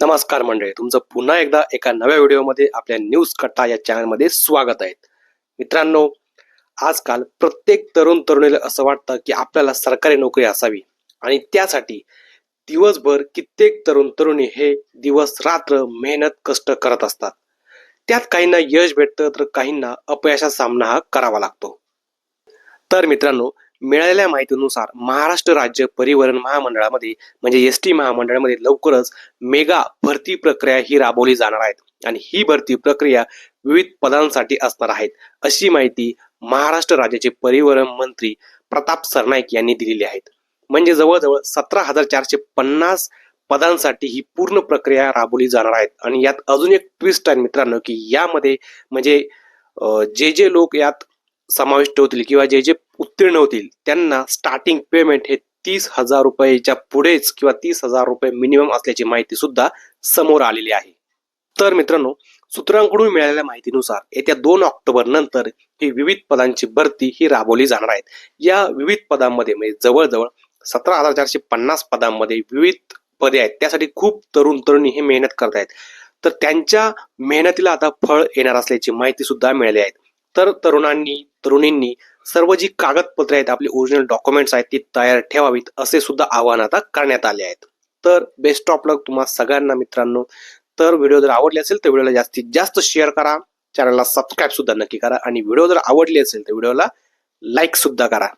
नमस्कार मंडळी तुमचं पुन्हा एकदा एका नव्या व्हिडिओमध्ये आपल्या न्यूज कट्टा या चॅनलमध्ये स्वागत आहे. मित्रांनो आजकाल प्रत्येक तरुण तरुणीला असं वाटतं की आपल्याला सरकारी नोकरी असावी आणि त्यासाठी दिवसभर कित्येक तरुण तरुणी हे दिवस रात्र मेहनत कष्ट करत असतात. त्यात काहींना यश भेटतं तर काहींना अपयशाचा सामना हा करावा लागतो. तर मित्रांनो मिळालेल्या माहितीनुसार महाराष्ट्र राज्य परिवहन महामंडळामध्ये म्हणजे एस टी महामंडळामध्ये लवकरच मेगा भरती प्रक्रिया ही राबवली जाणार आहेत. आणि ही भरती प्रक्रिया विविध पदांसाठी असणार आहेत. अशी माहिती महाराष्ट्र राज्याचे परिवहन मंत्री प्रताप सरनाईक यांनी दिलेली आहेत म्हणजे जवळजवळ सतरा हजार चारशे पन्नास पदांसाठी ही पूर्ण प्रक्रिया राबवली जाणार आहेत. आणि यात अजून एक ट्विस्ट आहे मित्रांनो की यामध्ये म्हणजे जे जे लोक यात समाविष्ट होतील किंवा जे जे उत्तीर्ण होतील. त्यांना स्टार्टिंग पेमेंट हे तीस हजार रुपयाच्या पुढेच किंवा तीस हजार रुपये मिनिमम असल्याची माहिती सुद्धा समोर आलेली आहे. तर मित्रांनो सूत्रांकडून मिळालेल्या माहितीनुसार येत्या दोन ऑक्टोबर नंतर ही विविध पदांची भरती ही राबवली जाणार आहेत या विविध पदांमध्ये म्हणजे जवळजवळ सतरा हजार चारशे पन्नास पदांमध्ये विविध पदे आहेत. त्यासाठी खूप तरुण तरुणी हे मेहनत करत आहेत. तर त्यांच्या मेहनतीला आता फळ येणार असल्याची माहिती सुद्धा मिळाली आहे. तर तरुणांनी तरुणींनी सर्व जी कागदपत्रे आहेत आपली ओरिजिनल डॉक्युमेंट्स आहेत ती तयार ठेवावीत असे सुद्धा आवाहन आता करण्यात आले आहेत. तर बेस्ट ऑफ लक तुम्हा सगळ्यांना मित्रांनो. तर व्हिडिओ जर आवडले असेल तर व्हिडिओला जास्तीत जास्त शेअर करा. चॅनलला सबस्क्राईब सुद्धा नक्की करा. आणि व्हिडिओ जर आवडली असेल तर व्हिडिओला लाईक सुद्धा करा.